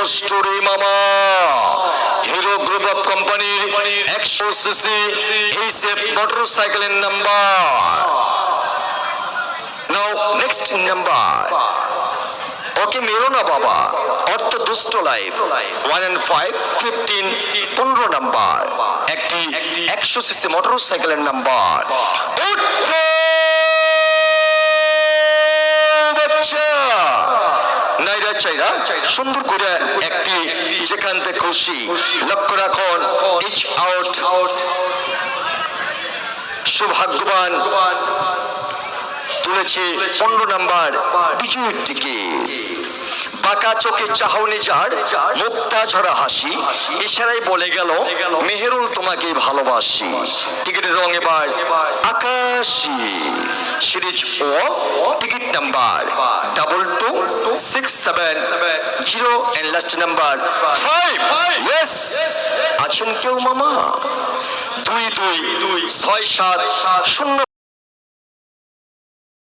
কষ্ট মামা। Hero group of কোম্পানির একশো সিসি এই সে motor number. Now next number okay মেরো না বাবা। অর্থ দুষ্ট life one and five fifteen পনেরো নাম্বার। একটি একশো সিসি মোটর সাইকেলের নাম্বার। উঠো বাচ্চা নাইরা চাইরা সুন্দর করে একটি যেখান থেকে খুশি। লক্ষ্য রাখুন ইচ আউট সৌভাগ্যবান তুলেছে পনেরো নাম্বার বিজয়ের দিকে। বাঁকা চোখে চাহনি যার, মুক্তা ঝরা হাসি। ইশারাই বলে গেল, মেহেরুল তোমাকে ভালোবাসি। টিকিটের রং এবার আকাশি। Series O ticket number. Double six seven zero and last number five yes আছেন কেউ মামা? দুই দুই দুই ছয় সাত শূন্য।